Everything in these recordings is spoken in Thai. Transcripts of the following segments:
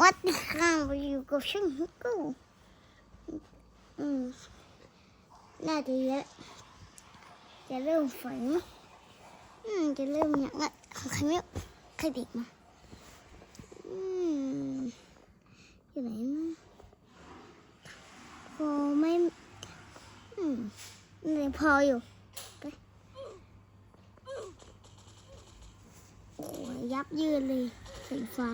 วัสดีค่ะมาอยู่กับช่างฮิกกูอืมน่าจะเยอะจะเริ่มฝนอืมจะเริ่มอย่างละของใครไม่ใครเด็กมา อืมอยู่ไหนนะพอไม่อืมนี่พออยู่ไปโอ้ยยับยืนเลยสีฟ้า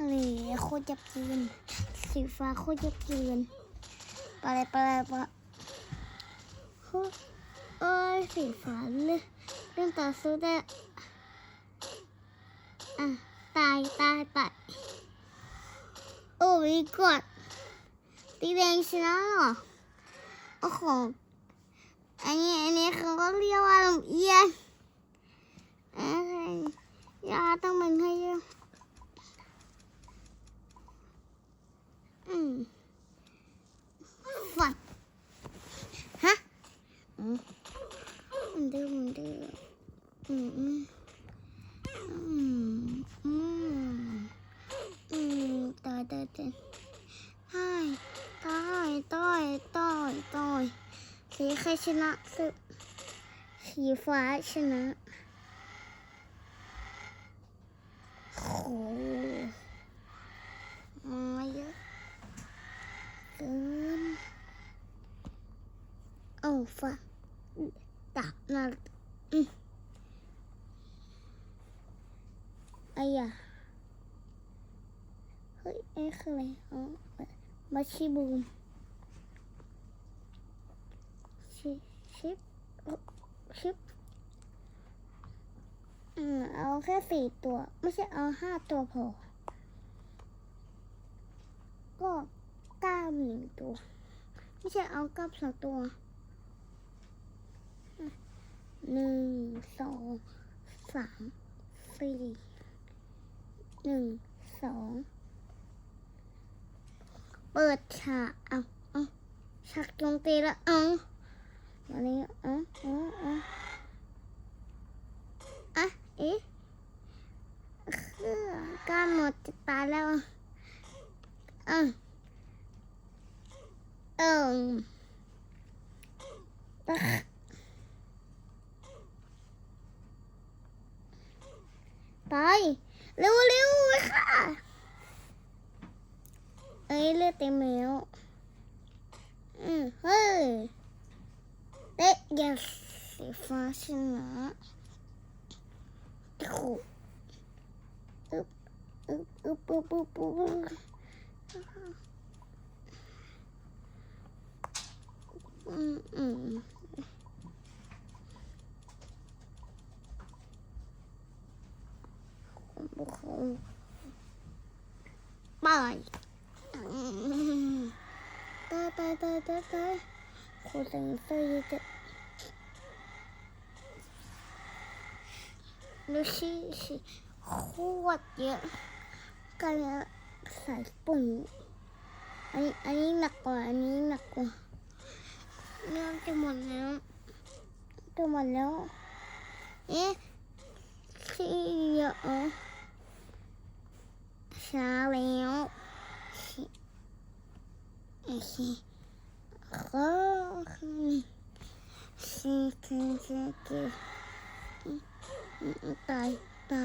อะไรโคตรยับเยินสีฟ้าโคตรยับเยินไปเลยไปเลยไปลยโอ้ยเอ้ยสีฟ้าเลยเรื่องต่อสู้ได้อะตายตายตายโอ้ยกดตีแดงชนะเหรอโอ้โหอันนี้อันนี้เขาก็เรียกว่าลำเอียงอ้ยยาต้องมันให้เยอะ อืมฝันฮะอืมมันดื้อมันดื้อ อืมอืมอืมอืมอืมตายตายตายใช่ตายตายตายตายสีใครชนะสึสีฟ้าชนะโอ้มาเยอะเกินโอ้ฟ้าดักนะอืมไอ้ยะเฮ้ยไอ้คืออะไรอ๋อมาชิบูมชิชิปโอ้ชิปอืมเอาแค่สี่ตัว ไม่ใช่เอาห้าตัวพอก็เก้าหนึ่งตัว ไม่ใช่เอาเก้าสองตัวหนึ่งสองสามสี่ หนึ่งสองเปิดฉากเอาเอาฉากโจมตีแล้วเอาวันนี้เอาเอาเอาอะเอ๊ะเครื่อการหมดจะตายแล้วอะเอิมไป เร็วเร็วเลยค่ะ เอ้ยเลือดเต็มแล้วอืมเฮ้ยเด็กอย่าสีฟ้าชนะถูกอึบอึ๊บอึ๊บอึ๊บอึ๊บอึ๊บ อืมอืม ไปอืมตายตายตายตายตายโคตรเสียจะดูสิสิโคตรเยอะกันใส่ปุ่นอันนี้อันนี้หนักกว่า อันนี้หนักกว่าเรื่องจะหมดแล้วจะหมดแล้ว เอ๊ะที่เยอะ ช้าแล้วโอเคก็คือสิคือคือคือตายตา